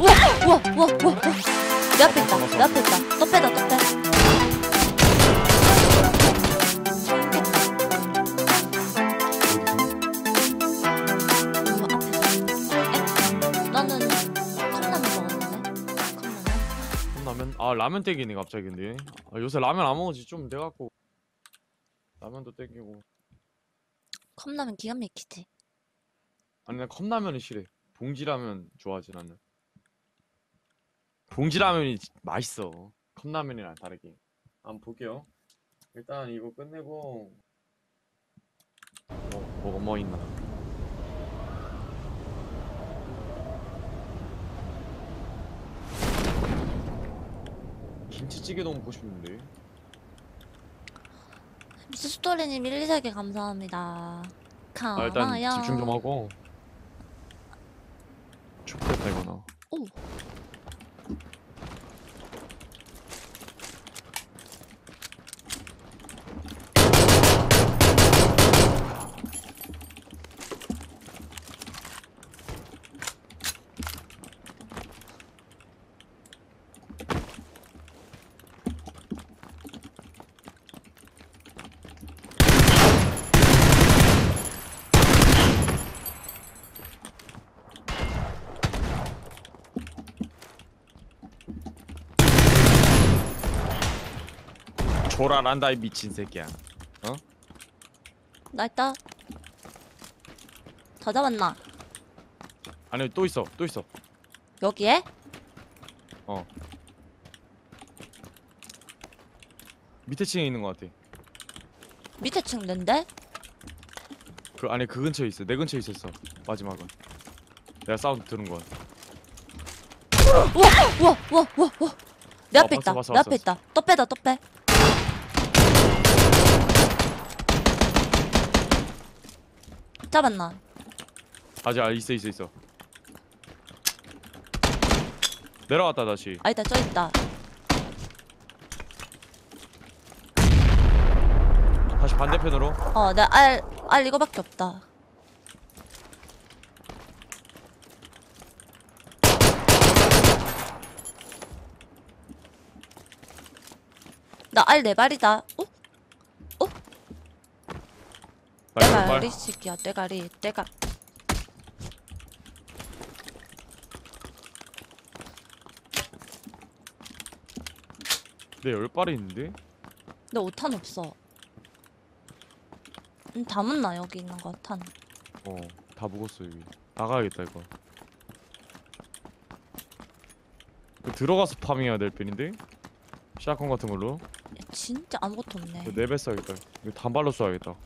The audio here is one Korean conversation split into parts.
우와 우와 우와 우와 내 앞에 있다 내 앞에 있다. 또 빼다 또 빼. 나는 아 라면 땡기네 갑자기. 근데 아, 요새 라면 안 먹은 지 좀 돼갖고. 라면도 땡기고 컵라면 기가 막히지 아니 난 컵라면이 싫어 봉지라면 좋아하지 나는. 봉지라면이 지- 맛있어. 컵라면이랑 다르게. 한번 볼게요. 일단 이거 끝내고. 뭐, 뭐가 뭐 있나? 김치찌개 너무 먹고 싶은데 미스 스토리님 1, 2, 3개 감사합니다. 아 일단 집중 좀 하고. 춥겠다 이거 나. 오 조라란다 이 미친 새끼야. 나 있다 더 잡았나? 아니 또 있어 또 있어. 여기에? 밑에 층에 있는 것 같아. 밑에 층인데? 그 아니 그 근처에 있어. 내 근처에 있었어 마지막은. 내가 사운드 들은 거야 우와 우와 우와 우와 우와. 내 아, 앞에 봤어, 있다. 봤어, 내 앞에 봤어. 있다. 또 빼다 또 빼 잡았나? 아직 아 있어 있어 있어. 내려왔다 다시. 아 있다 저 있다. 다시 반대편으로. 어내알 알 이거밖에 없다. 나 알 네 발이다 빨리 떼가리 새끼야 떼가리 떼가. 내 열발이 있는데? 내 5탄 없어. 음, 다 묻나 여기 있는 거 탄. 어다 먹었어 여기. 나가야겠다 이거. 그 들어가서 파밍해야 될 편인데? 샷건 같은 걸로? 야, 진짜 아무것도 없네. 그 네배 써야겠다. 이거 단발로 쏴야겠다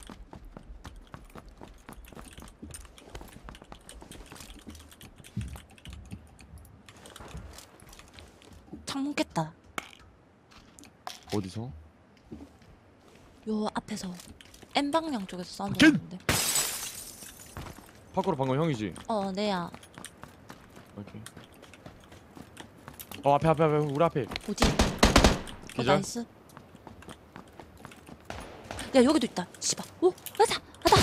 어디서? 요 앞에서 N 방향 쪽에서 사운드 겐! 나는데. 파크로 방금 형이지? 어 내야 오케이 어 앞에 앞에 앞에 우리 앞에 어디? 어, 기절? 나이스. 야 여기도 있다. 씨발. 오 왔다 왔다.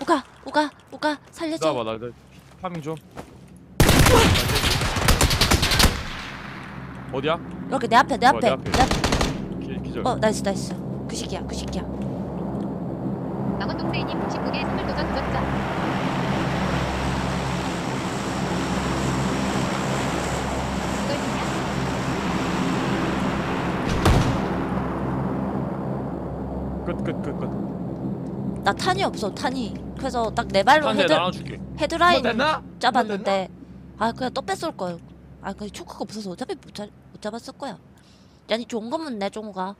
오가 오가 오가 살려줘. 나봐 나, 나 파밍 좀 어디야? 여기 내 앞에 내 어, 앞에 내 앞에. 내 앞에. 기, 기절 어 나이스 나이스. 그 시기야 그 시기야. 망원동프레이님 99개 선물 도전 도전자 그걸 그냥 끝끝 끝 끝 나 탄이 없어 탄이. 그래서 딱네 발로 헤드 나눠줄게 헤드라인 됐나? 잡았는데 아 그냥 또 뺐을 거 아그 초크가 없어서 어차피 못, 잡, 못 잡았을 거야. 야니 좋은 거면 내 종우가.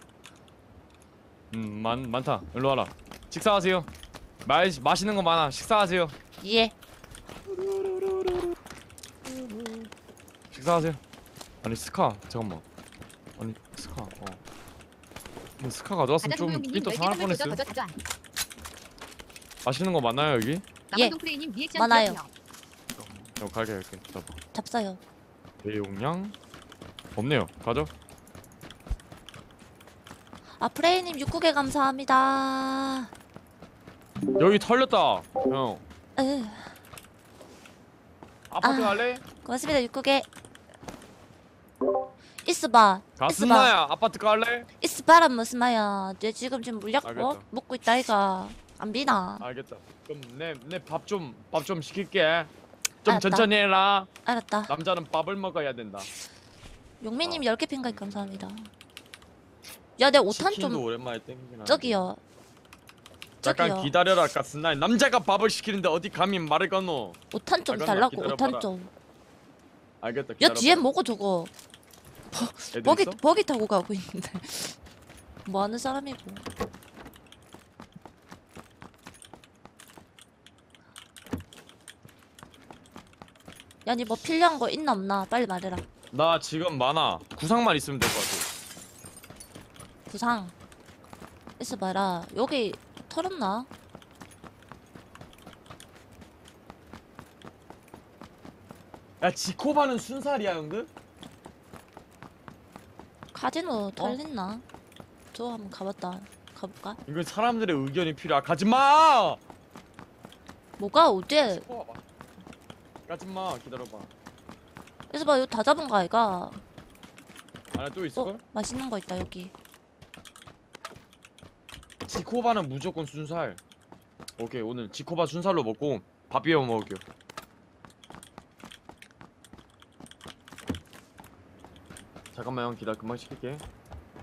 음 많, 많다. 일로 와라. 식사하세요. 마, 맛있는 거 많아. 식사하세요. 예. 식사하세요. 아니 스카 잠깐만. 아니 스카 어. 근데 스카 가져왔으면 좀 10개 상할 뻔했어요. 도전 맛있는 거 많나요 여기? 리액션 많아요. 저 갈게 갈게. 잡아. 잡사요. 대용량 없네요 가죠 아 프레이님 6국에 감사합니다. 여기 털렸다 형 으, 아파트 아. 갈래? 고맙습니다 6국에. 있어봐. 있어봐. 가슴나야 아파트 갈래? 있어봐라 무슨 말이야. 내 지금 지금 물약 알겠다. 어? 먹고 있다 이가. 안 비나. 알겠다 그럼 내 내 밥 좀 밥 좀 시킬게 좀 알았다. 천천히 해라 알았다. 남자는 밥을 먹어야 된다 용민님 10개 핑가이 감사합니다. 야 내 5탄 치킨도 좀 오랜만에 땡기나 저기요. 잠깐 저기요. 기다려라 가슴나 남자가 밥을 시키는데 어디 감히 말을 건노 5탄 좀 잠깐만 달라고 기다려봐라. 5탄 좀. 알겠다 야 기다려봐. 뒤에 뭐고 저거. 애들 버기 있어? 버기 타고 가고 있는데. 뭐 하는 사람이고. 야니 뭐 필요한 거 있나 없나 빨리 말해라. 나 지금 많아 구상만 있으면 될 것 같아 부상. 있어봐라. 여기 털었나? 야 지코바는 순살이야 형들? 카지노 털렸나? 저 한번 가봤다. 가볼까? 이건 사람들의 의견이 필요하 가지마 뭐가 어째? 지코바 가지마 기다려봐 있어봐 여기 다 잡은 거 아이가? 안에 또 있을걸? 어 맛있는 거 있다 여기. 지코바는 무조건 순살 오케이 오늘 지코바 순살로 먹고 밥 비벼 먹을게요 잠깐만 형 기다려 금방 시킬게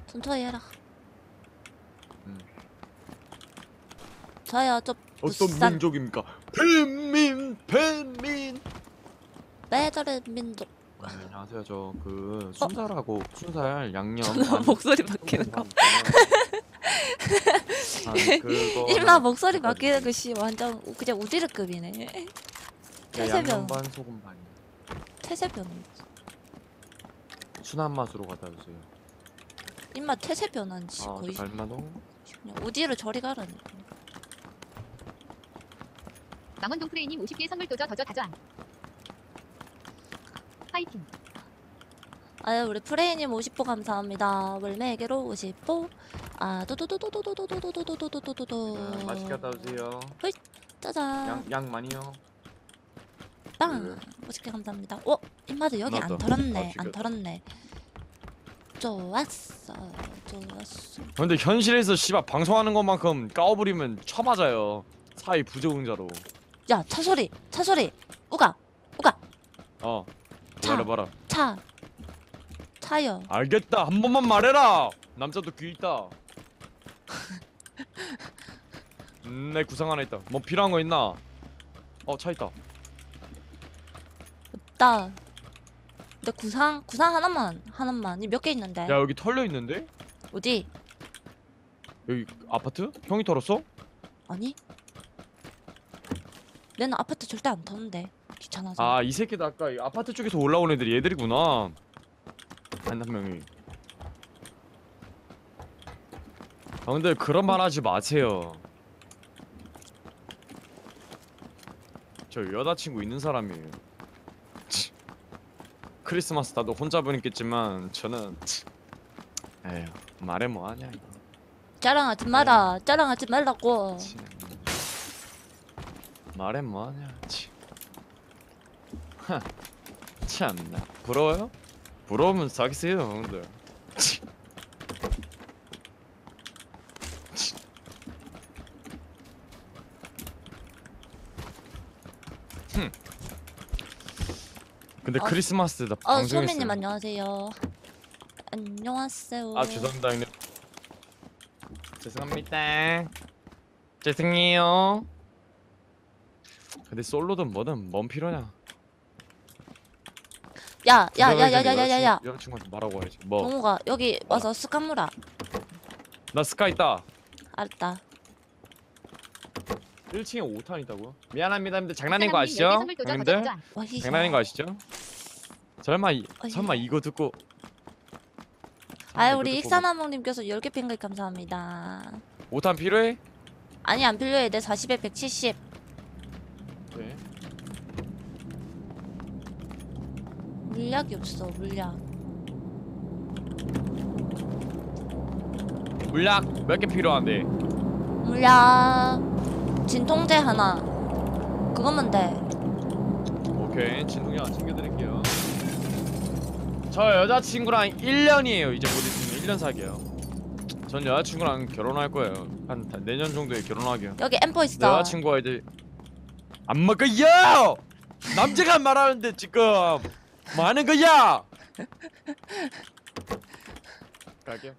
천천히 해라. 음. 저야 저 어떤 부산 민족입니까? 팬민 팬민 빼저른 민족. 네, 안녕하세요 저 그 순살하고 순살 양념 반- 목소리 바뀌는 거. 반 그거 일마 하나 목소리 해가지고. 바뀌는 것이 완전 우- 그냥 우디르급이네. 야, 태세변. 반 소금 반 태세변. 순한 맛으로 갖다 주세요 입맛 태세변한지 아 거의 저 갈마도 그냥 우디르 저리 가라네. 망원동 프레이님 50개 선물 도저 더저 다저안. 파이팅. 아유 우리 프레이님 50보 감사합니다. 월매에게로 50보. 아 도도도도도도도도도도도도도도도도. 네, 맛있게 갖다 주세요 짜잔. 양, 양 많이요 빵. 네. 멋있게 감사합니다. 어 입맛을 여기 안. 털었네. 아, 안. 털었네. 좋았어. 좋았어. 근데 현실에서 씨발 방송하는 것만큼 까워버리면 쳐맞아요 사이 부적응자로 야 차 소리. 차 소리. 우가. 우가. 어 차. 말해봐라 차. 차요. 알겠다 한 번만 말해라 남자도 귀 있다 음, 내 구상 하나 있다 뭐 필요한 거 있나 어 차 있다 나. 내 구상 구상 하나만 하나만. 몇 개 있는데? 야 여기 털려 있는데 어디? 여기 아파트 형이 털었어 아니? 내는 아파트 절대 안 터는데 귀찮아서. 아 이 새끼도 아까 이 아파트 쪽에서 올라온 애들이 얘들이구나 한 한 명이 형들 그런 말 하지 마세요 저 여자친구 있는 사람이에요 치. 크리스마스 나도 혼자 보냈겠지만 저는 치. 에휴 말해 뭐하냐 이거 짜랑하지 마라. 짜랑하지 말라고. 치. 말해 뭐하냐 치. 하. 참나 부러워요? 부러우면 사귀세요 형들. 흠. 근데 어. 크리스마스 나어 방송했어요 소민님 안녕하세요. 안녕하세요. 아 죄송합니다 형님 죄송합니다 죄송해요 근데 솔로든 뭐든 뭔 필요냐 야 야 야 야 야 야 야. 여자친구한테 말하고 와야지 뭐나 동우가 여기 와서 스카무라. 스카 있다 알았다. 1층에 5탄 있다고요? 미안합니다 형님들 장난인 거 아시죠? 10개 선물 도저 더저 형님들 다저안. 와히. 장난인 거 아시죠? 설마 이, 어이. 설마 이거 듣고 아 우리 익사나몽님께서 10개 핑글 감사합니다. 5탄 필요해? 아니 안 필요해. 내 40에 170. 네 물약이 없어 물약. 물약 몇 개 필요한데? 물약 진통제 하나. 그거면 돼. 오케이 진동이 안 챙겨드릴게요. 저 여자친구랑 1년이에요 이제 곧 있으면. 1년 사귀어요. 전 여자친구랑 결혼할 거예요. 한 다- 내년 정도에 결혼하게요. 여기 엠포 있어. 여자친구가 이제 안 먹어요! 남자가 말하는데 지금 뭐 하는 거야? 갈게요.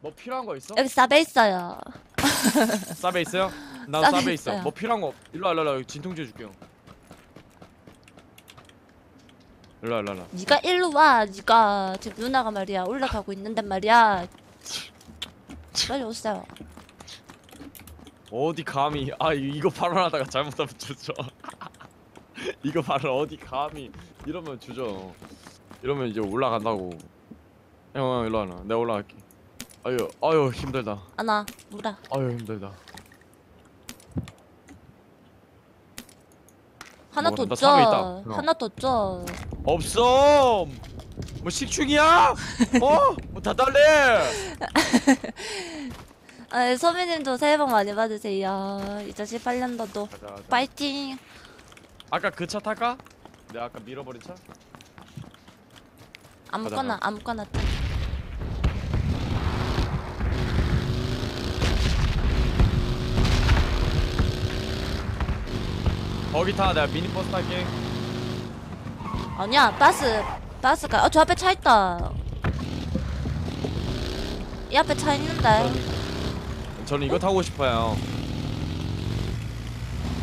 뭐 필요한 거 있어? 여기 사베 있어요. 싸베 있어요? 나 싸베 싸베 있어. 있어요. 뭐 필요한 거 일로 와 일로 와, 일로 와. 진통제 줄게요. 일로 와 일로 와, 일로 와. 니가 일로 와. 니가 지금 누나가 말이야. 올라가고 있는데 말이야. 빨리 오세요. 어디 감히. 아 이- 이거 발언하다가 잘못하면 주죠 이거 발언 어디 감히. 이러면 주죠. 이러면 이제 올라간다고. 형, 형 일로 와라. 내가 올라갈게. 아유 아유 힘들다. 아나 물아 아유 힘들다. 하나 뭐가 나더 사베 있다. 줘 형. 하나 더줘 없어 뭐 식충이야? 어? 뭐다 달래! 아, 소민님도 새해 복 많이 받으세요. 2018년도도 가자, 가자. 파이팅 아까 그 차 탈까? 내가 아까 밀어버린 차? 아무거나. 아무거나 거기 타 내가 미니버스 탈게 아니야 버스 버스가 어저 앞에 차 있다 이 앞에 차 있는데 저는 이거 타고 싶어요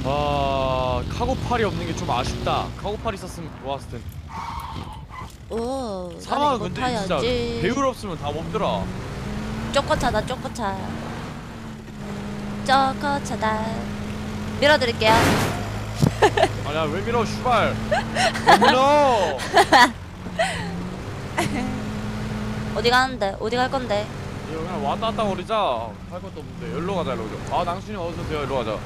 아 카고팔이 없는 게 좀 아쉽다. 카고팔 있었으면 좋았을 텐데. 오 이거 근데 진짜 배율 없으면 다 멈더라 쪼꼬차다 쪼꼬차. 쪼꼬차다. 밀어드릴게요. 아니야 왜 밀어 슈발? 왜 밀어? 어디 가는데? 어디 갈 건데? 이거 그냥 왔다 갔다 거리자. 할 것도 없는데. 여기로 가자 여기로. 아 낭순이 어서 오세요. 여기로 가자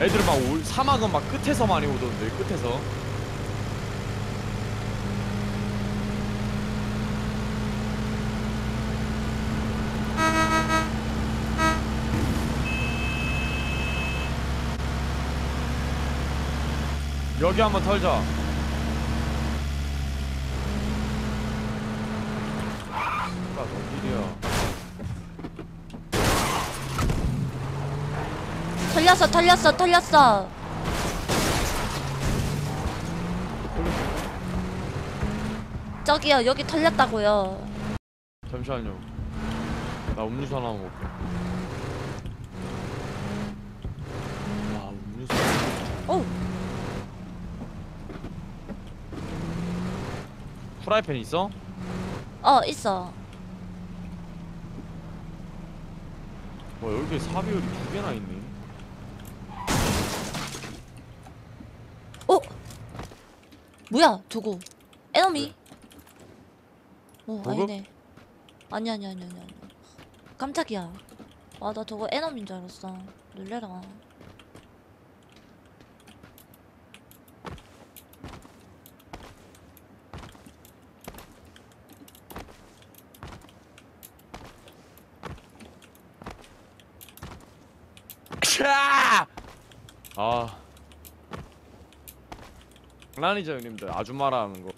애들은 막 올, 사막은 막 끝에서 많이 오던데 끝에서. 여기 한번 털자 아, 어디야? 털렸어 털렸어 털렸어 저기요 여기 털렸다고요 잠시만요. 나 음료수 하나 먹을게. 와 음료수. 오 프라이팬 있어? 어 있어 와 여기 사비율이 두 개나 있네. 어? 뭐야 저거. 에너미. 어 보급? 아니네. 아니 아니 아니 아니 아니. 깜짝이야. 아나 저거 에너미인 줄 알았어. 놀래라. 캬! 아. 장난이죠 형님들 아줌마라는 거.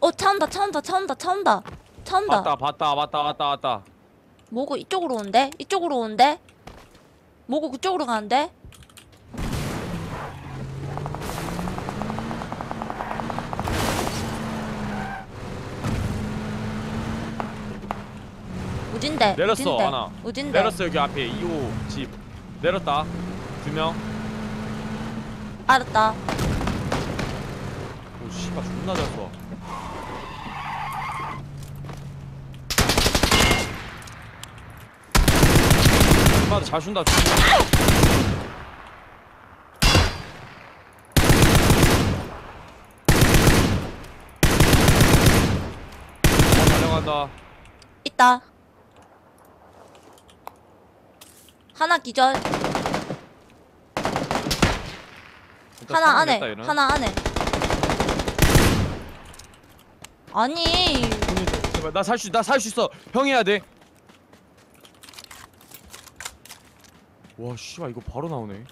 어 차 온다 차 온다 차 온다 차 온다 차 온다 봤다 봤다 봤다 봤다 봤다. 뭐고 이쪽으로 온대? 이쪽으로 온대? 뭐고 그쪽으로 가는데? 어딘데? 내렸어, 어딘데? 하나. 어딘데? 내렸어 여기 앞에 2호 집. 내렸다. 두 명. 알았다. 오 씨발 존나 잘 쏴. 엄마도 잘 쏜다. 아, 달려간다. 있다. 하나 기절. 일단 하나 안에. 얘는. 하나 안에. 아니. 제발 나살수 나 살 수 있어. 형 해야 돼와 씨발 이거 바로 나오네.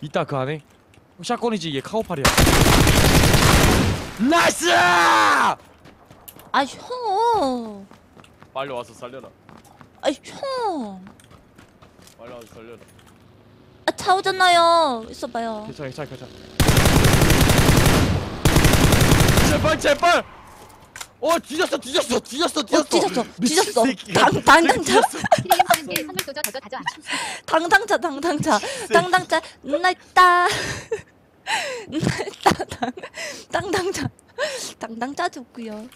이따 그 안에. 샷건이지 이게 카고팔이야. 나이스! 아형. 빨리 와서 살려라. 아형. 빨리 와서 살려라 아, 차 오잖아요. 있어봐요. 괜찮아 괜찮아 괜찮아. 제발 제발! 어 뒤졌어 뒤졌어 뒤졌어 어 뒤졌어. 뒤졌어 미친 뒤졌어. 새끼가. 당, 선물 다저안. 당당차 당당차. 당당차. 날따. 날따. 당 당당차. 당당차 좋고요.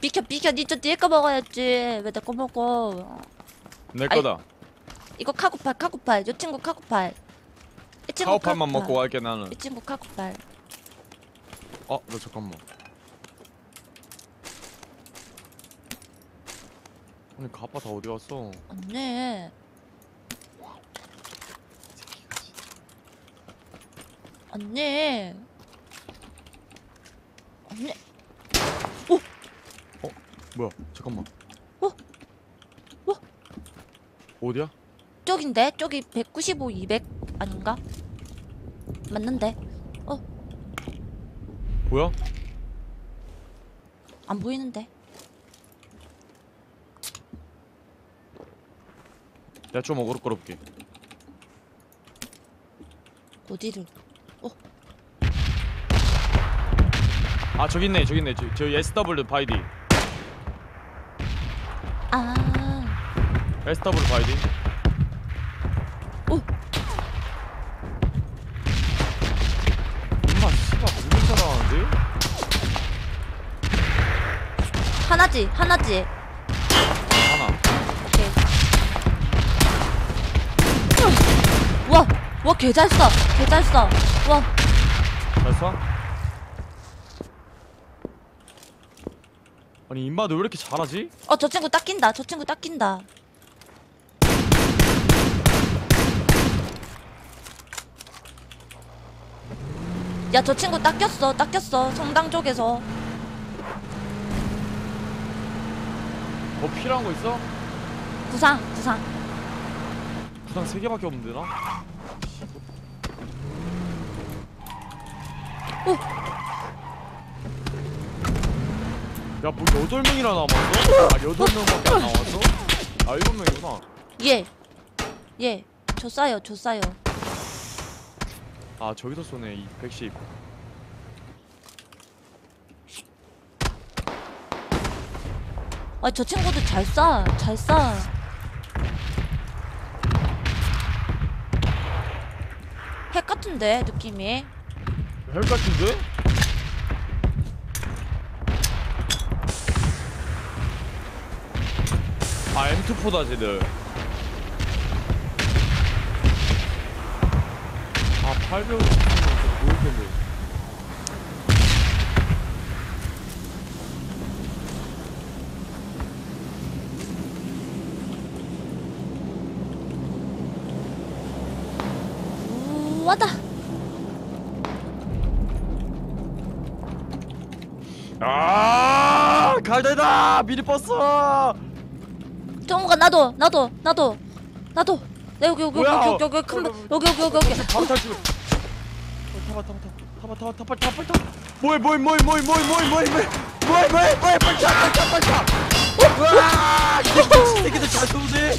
비켜 비켜. 니저 뒤에 거 먹어야지. 왜 내 거 먹어? 내 아이, 거다 이거 카고팔 카고팔 요 친구 카고팔 이 친구 카고팔만 카고팔. 먹고 갈게 나는 이 친구 카고팔 어, 너 잠깐만. 아니, 그 아빠 다 어디 갔어? 언니 언니 언니 뭐야? 잠깐만. 어? 어? 어디야? 쪽인데 쪽이 195, 200 아닌가? 맞는데 뭐야? 안 보이는데 내가 좀 어그로 끌어볼게. 어디를 아, 저기 있네, 저기 있네. 저, 저 SW 바이디. 아 SW 바이디. 오. 엄마, 씨발, 무슨 잘하는데? 하나지 하나지 하나. 오케이 와와 개잘써개잘써와잘 쏴? 아니, 임마, 너왜 이렇게 잘하지? 어, 저 친구 딱 낀다. 저 친구 딱 낀다. 야, 저 친구 딱 꼈어. 딱 꼈어. 성당 쪽에서. 뭐 필요한 거 있어? 부상, 부상. 구상 3개밖에 없는데, 나? 야, 뭐 8명이나 남았어? 아, 8명밖에 안 남았어? 아, 7명이구나. 예. 예. 저 싸요. 저 싸요. 아, 저기서 쏘네, 이 110. 아, 저 친구도 잘 쏴. 잘 쏴. 핵 같은데, 느낌이. 헬 같은데? 아, M24다, 쟤들. 아, 800 보일 텐데. 우와다. 아, 갈대다! 미니버스! 정우가 나도, 나도, 나도, 나도. 나 여기, 여기, 여기, 뭐야? 여기, 여기, 큰, 거- 여기, 여기, 여기, 여기. 바로 탈출. 어, 타봐, 타봐, 타봐, 타봐, 타봐, 타봐, 타봐, 타봐. 뭐해, 뭐해, 뭐해, 뭐해, 뭐해, 뭐해, 뭐해, 뭐해, 뭐해, 뭐해, 뭐해, 빨리 타, 빨리 타, 빨리 타. 우와, 이 미친 새끼들 잘 쏘네.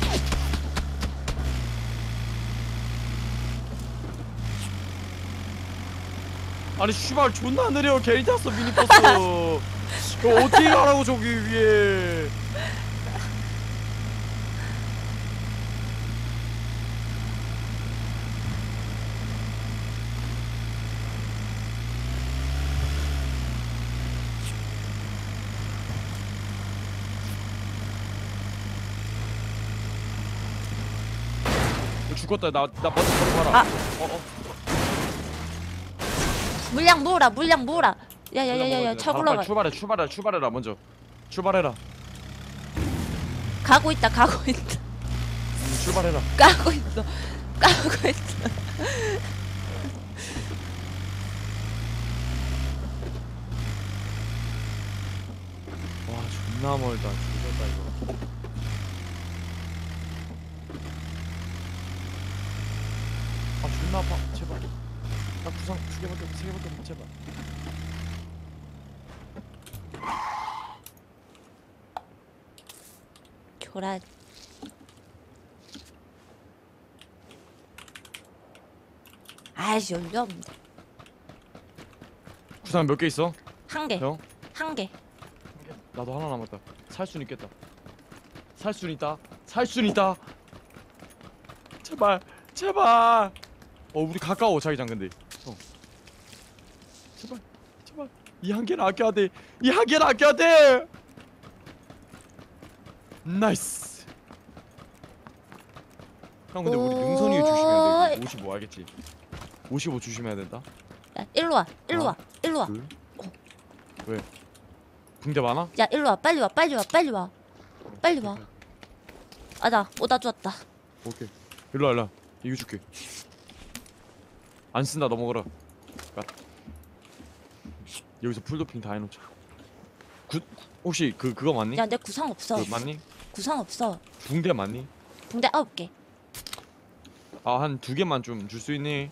아니 씨발 존나 느려 괜히 탔어 미니버스 이거 어떻게 가라고 저기 위에 너 죽었다 나나 먼저 걸어가라 아. 어, 어. 물량 모으라, 물량 모으라. 야야야야야, 차 바로. 빨리 출발해 출발해 출발해라 먼저 출발해라 가고 있다, 가고 있다. 음, 출발해라 까고 있어. 까고 있어. 존나 멀다 죽었다 이거 아 존나 아파 제발 나 구상 두 개밖에 없어 세 개밖에 없어 제발 교란. 아이씨 연료 없네. 구상 몇 개 있어? 한 개. 형? 한 개. 나도 하나 남았다 살 순 있겠다 살 순 있다 살 순 있다 제발 제발 어 우리 가까워 자기장 근데 어. 제발 제발 이 한 개는 아껴야 돼 이 한 개는 아껴야 돼 나이스 형 근데 우리 능선이 조심해야 돼55 알겠지 55 조심해야 된다 야 일로 와. 일로 와. 일로 와. 둘 왜? 붕대 많아? 야 일로 와. 빨리 와. 빨리 와. 빨리 와. 빨리 와. 아나 오다 주었다. 오케이 일로 와 일로 와 이거 줄게 안 쓴다 너 먹어라 야. 여기서 풀도핑 다 해놓자 굿 혹시 그 그거 맞니? 야 내 구상 없어. 그 맞니? 구상 없어. 붕대 맞니? 붕대 아홉 개. 아 한 두 개만 좀 줄 수 있니?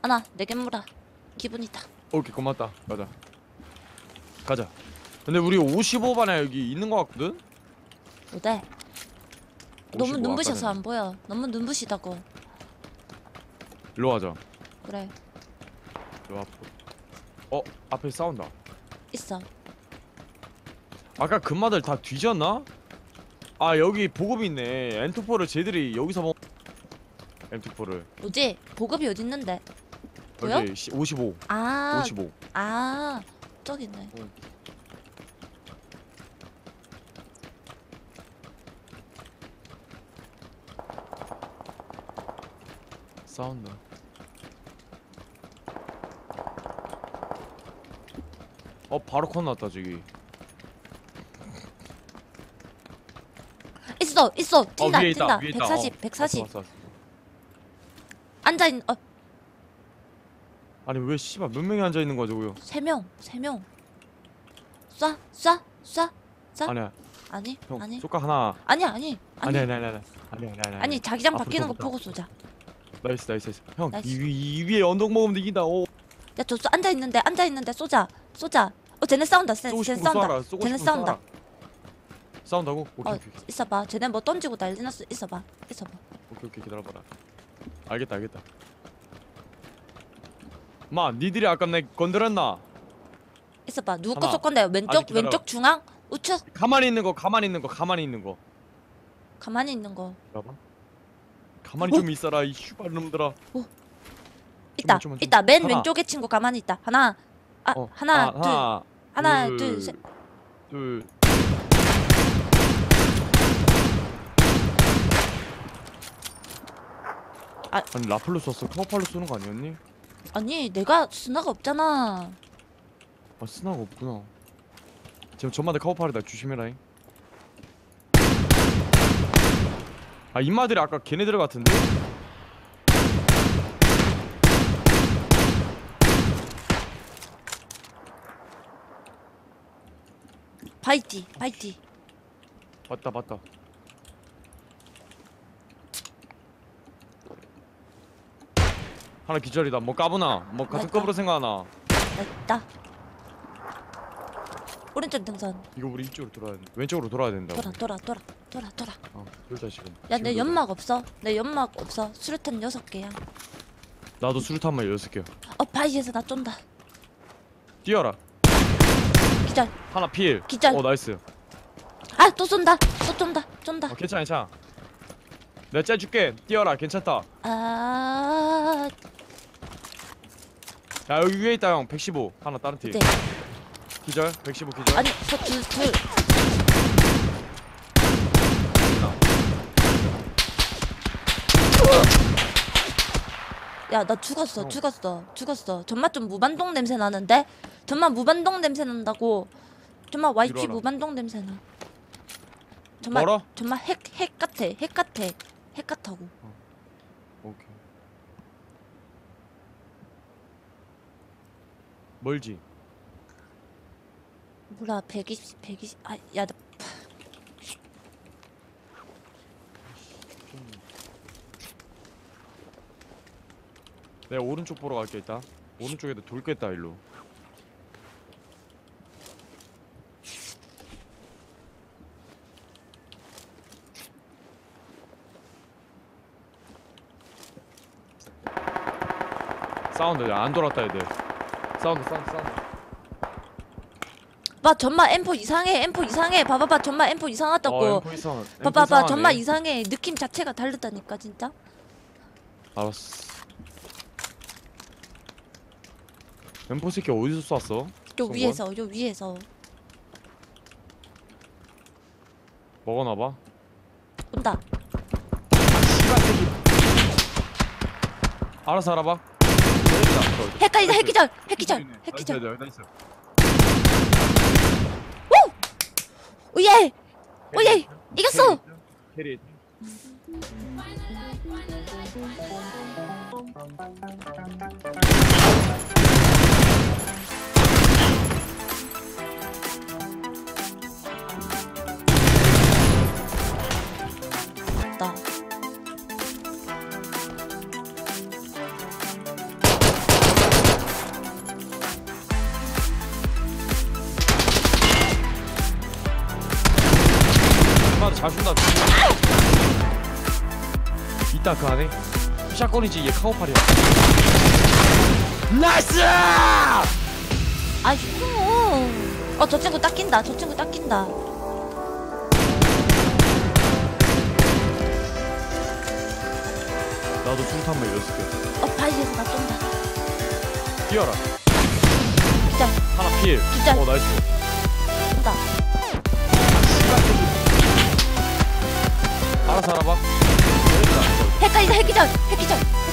하나 네개 물어. 기분이다. 오케이 고맙다 가자 가자 근데 우리 55반에 여기 있는 거 같거든? 어때? 너무 55 눈부셔서 아까 안 보여. 너무 눈부시다고. 일로 가자 그래 요 앞. 어 앞에 싸운다 있어. 아까 금마들 다 뒤졌나? 아 여기 보급이 있네 엔토포를 쟤들이 여기서 먹 엔토포를 어디? 보급이 어디 있는데? 보여? 여기 시- 55 아, 55 아, 저기 있네. 싸운다 어 바로 컷 났다 저기 있어, 있어. 어 뛴다, 위에 있다 뛴다. 위에 있다 140, 어, 140. 왔어, 왔어, 왔어. 앉아 있, 어, 아니 왜 씨발 몇 명이 앉아 있는 거야 저거요 세 명, 세 명. 쏴, 쏴, 쏴. 쏴? 아니야 아니, 형 아니, 쏘까 하나 아니, 아니, 아니 아니, 아니 아니 아니 아니 아니 아니 아니, 자기장 앞으로 바뀌는 거 더 보고 쏘자. 나이스 나이스 나이스 형 나이스. 이, 위- 이 위에 언덕 먹으면 이긴다 오 야, 저 쏘- 앉아 있는데, 앉아 있는데 쏘자, 쏘자. 어, 쟤네 싸운다, 쟤, 쟤네 싸운다. 쏘고 쟤네 싸운다. 쏴라 싸운다고? 오케이 어, 오케이 오케이 있어봐. 쟤네 뭐 던지고 난리 났어. 있어봐, 있어봐. 오케이 오케이 기다려봐라 알겠다 알겠다 마 니들이 아까 내 건드렸나? 있어봐. 누구 하나. 거쏠 건데? 왼쪽, 기다려. 왼쪽 중앙, 우측. 가만히 있는 거 가만히 있는 거 가만히 있는 거 가만히 있는 거. 봐봐 가만히 어? 좀 있어라 이 슈발 놈들아 있다, 좀만, 좀만, 있다. 맨 하나. 왼쪽에 친구 가만히 있다. 하나, 아, 어, 하나, 아, 둘, 하나 하나, 둘, 둘, 셋. 둘 아. 아니 라플로 쐈어 카우팔로 쏘는 거 아니었니? 아니, 내가 스나가 없잖아. 아 스나가 없구나 지금 전마대 카우팔이다 조심해라잉 아 인마들이 아까 걔네들 같은데? 바이티, 바이티. 맞다 맞다 하나 기절이다 뭐 까부나 뭐 같은 맞다. 급으로 생각하나 나 있다. 오른쪽 등선. 이거 우리 이쪽으로 돌아야 돼 왼쪽으로 돌아야 된다고 돌아, 돌아, 돌아, 돌아, 돌아. 어 그러자 지금 야, 지금 내 돌자. 연막 없어. 내 연막 없어. 수류탄 여섯 개야. 나도 수류탄 만 여섯 개야 어, 바이에서 나 쫀다. 뛰어라 기절. 하나 필 기절. 어 나이스 아, 또 쏜다. 또 쫀다. 쫀다. 어 괜찮아 괜찮아 내가 째줄게 뛰어라 괜찮다 아, 야 여기 위에 있다 형 115 하나 다른 팀 네. 기절 115 기절 아니, 저 둘, 둘. 야, 나 죽었어, 어. 죽었어, 죽었어. 정말 좀 무반동 냄새 나는데? 정말 무반동 냄새 난다고. 정말 YT 와라. 무반동 냄새 나. 멀어? 정말 핵, 핵 같아, 핵 같아, 핵 같다고. 오케이 멀지? 몰라 120 120 아야 나 내가 오른쪽 보러 갈게 일단 오른쪽에도 돌겠다 일로. 사운드 안 돌았다 애들 사운드 사운드 사운드 봐 전마 M4 이상해 M4 이상해. 봐봐봐 전마 M4 이상하다고. 어, 엠포 이상- 엠포 봐봐봐. 전마 이상해. 느낌 자체가 다르다니까 진짜. 알았어. 엠포 새끼 어디서 쐈어? 요 정말? 위에서 요 위에서. 먹어놔봐. 온다. 알아서 알아봐 핵기절 핵기절 핵기절 핵기절. 여기다 있어 오예! 오예! 이겼어! 캐리 이따 그 안에. 샷건이지 얘 카우팔이야. 나이스! 아 휴. 어저 친구 딱 낀다 저 친구 딱 낀다. 나도 술탄만 이랬을게 어 바위에서 나 쏜다. 뛰어라. 기절. 하나 필 기절. 어 나이스. 쏜다. 알아서 알아봐 내린다 핵기절 핵기절 핵기절